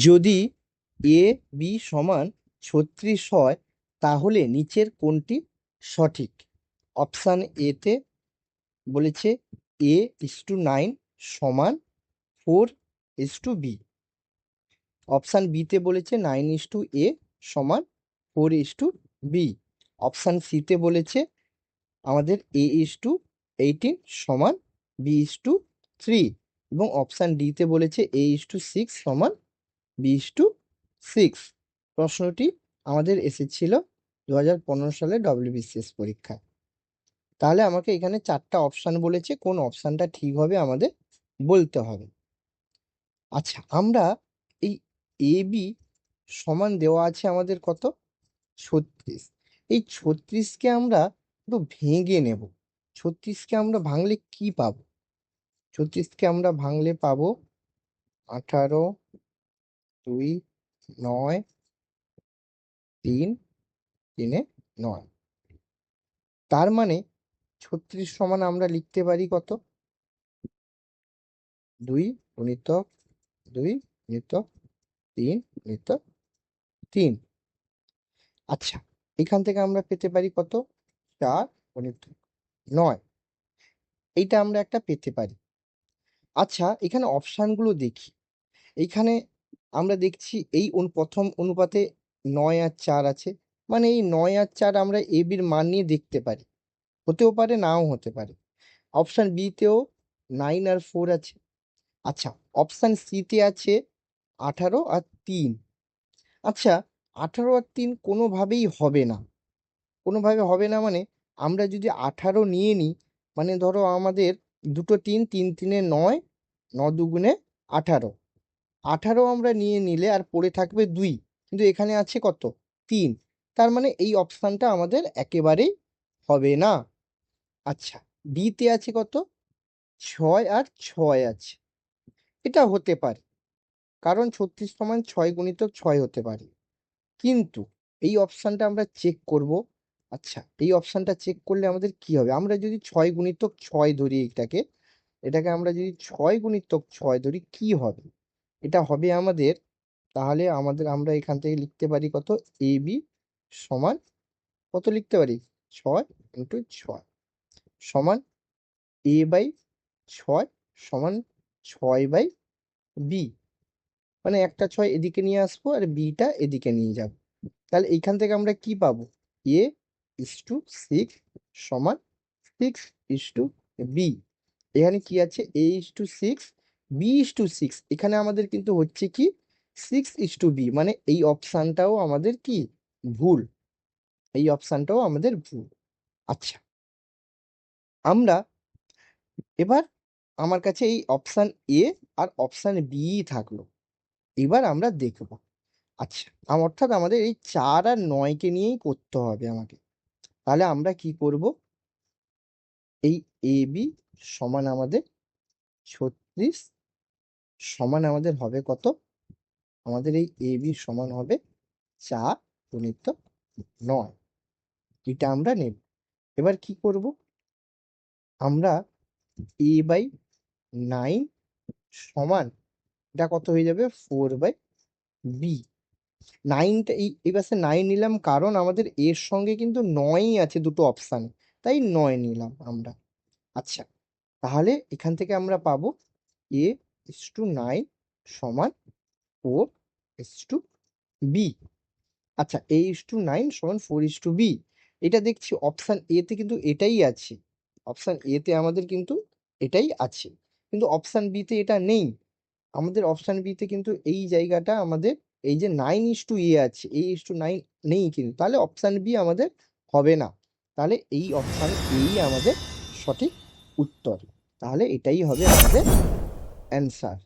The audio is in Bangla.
যদি এ, বি সমান ছত্রিশ হয়, তাহলে নিচের কোনটি সঠিক? অপশান এতে বলেছে এ ইস টু নাইন সমান four is to B. Option বিতে বলেছে নাইন ইস টু এ সমান four is to B. Option সিতে বলেছে আমাদের এ ইস টু এইটিন সমান বি ইস টু থ্রি। এবং অপশান ডিতে বলেছে এ ইস টু সিক্স সমান বি ইস টু সিক্স প্রশ্নটি আমাদের এসেছিল দু হাজার পনেরো সালে ডব্লিউবিসিএস পরীক্ষায় তাহলে আমাকে এখানে চারটা অপশান বলেছে, কোন অপশানটা ঠিক হবে আমাদের বলতে হবে। আচ্ছা আমরা এই এ বি সমান দেওয়া আছে আমাদের কত? ছত্রিশ। এই ছত্রিশকে আমরা একটু ভেঙে নেব। ছত্রিশকে আমরা ভাঙলে কি পাবো? ছত্রিশকে আমরা ভাঙলে পাবো আঠারো দুই, নয়, তিন, তিনে নয়। তার মানে ছত্রিশ সমান আমরা লিখতে পারি কত? দুই গুণিতক দুই গুণিতক তিন গুণিতক তিন। আচ্ছা এখান থেকে আমরা পেতে পারি কত? চার গুণিতক নয়। এইটা আমরা একটা পেতে পারি। আচ্ছা এখানে অপশানগুলো দেখি। এইখানে আমরা দেখছি এই প্রথম অনুপাতে নয় আর চার আছে। মানে এই নয় আর চার আমরা এ বির মান নিয়ে দেখতে পারি। হতেও পারে, নাও হতে পারে। অপশান বিতেও নাইন আর ফোর আছে। আচ্ছা অপশান সিতে আছে আঠারো আর তিন। আচ্ছা আঠারো আর তিন কোনোভাবেই হবে না। কোনোভাবে হবে না মানে আমরা যদি আঠারো নিয়ে নিই মানে ধরো আমাদের দুটো তিন তিন তিনে নয়, ন দুগুণে আঠারো। আঠারো আমরা নিয়ে নিলে আর পড়ে থাকবে দুই, কিন্তু এখানে আছে কত? তিন। তার মানে এই অপশানটা আমাদের একেবারেই হবে না। আচ্ছা বিতে আছে কত? ছয় আর ছয় আছে। এটা হতে পারে, কারণ ছত্রিশ সমান ছয় গুণিতক ছয় হতে পারে। কিন্তু এই অপশানটা আমরা চেক করব। আচ্ছা এই অপশানটা চেক করলে আমাদের কি হবে? আমরা যদি ছয় গুণিতক ছয় ধরি এটাকে এটাকে আমরা যদি ছয় গুণিতক ছয় ধরি কি হবে? এটা হবে আমাদের, তাহলে আমাদের আমরা এখান থেকে লিখতে পারি কত? এ বি সমান কত লিখতে পারি? ছয় ইন্টু ছয়। সমান এ বাই ছয় সমান ছয় বাই বি মানে একটা ছয় এদিকে নিয়ে আসব আর বিটা এদিকে নিয়ে যাব। তাহলে এইখান থেকে আমরা কি পাবো? এ ইস টু সিক্স সমান সিক্স ইস টু বি এখানে কি আছে? A is to six B is to six এখানে আমাদের কিন্তু হচ্ছে কি? সিক্স ইস টু বি মানে এই অপশানটাও আমাদের কি? ভুল। এই অপশানটাও আমাদের ভুল। আচ্ছা। আমরা এবার আমার কাছে এই অপশান এ আর অপশান বি থাকল। এবার আমরা দেখব। আচ্ছা অর্থাৎ আমাদের এই চার আর নয়কে নিয়েই করতে হবে আমাকে। তাহলে আমরা কি করব? এই এ বি সমান আমাদের ছত্রিশ সমান আমাদের হবে কত? আমাদের এই এ বি সমান হবে চার গুণিত নয়। এটা আমরা নেব। এবার কি করব? আমরা এ বাই নাইন সমান, এটা কত হয়ে যাবে? ফোর বাই বি নাইনটা এই এই পাশে নাইন নিলাম কারণ আমাদের এর সঙ্গে কিন্তু নয়ই আছে দুটো অপশান তাই নয় নিলাম আমরা। আচ্ছা তাহলে এখান থেকে আমরা পাবো এ ইস টু নাইন সমান ফোর ইস টু বি আচ্ছা এ ইস টু নাইন সমান ফোর ইস টু বি এটা দেখছি অপশান এতে কিন্তু এটাই আছে। অপশান এতে আমাদের কিন্তু এটাই আছে। কিন্তু অপশান বিতে এটা নেই। আমাদের অপশান বিতে কিন্তু এই জায়গাটা আমাদের, এই যে নাইন ইস টু এ আছে এ ইস টু নাইন নেই কিন্তু। তাহলে অপশান বি আমাদের হবে না। তাহলে এই অপশান এই আমাদের সঠিক উত্তর। তাহলে এটাই হবে আমাদের অ্যান্সার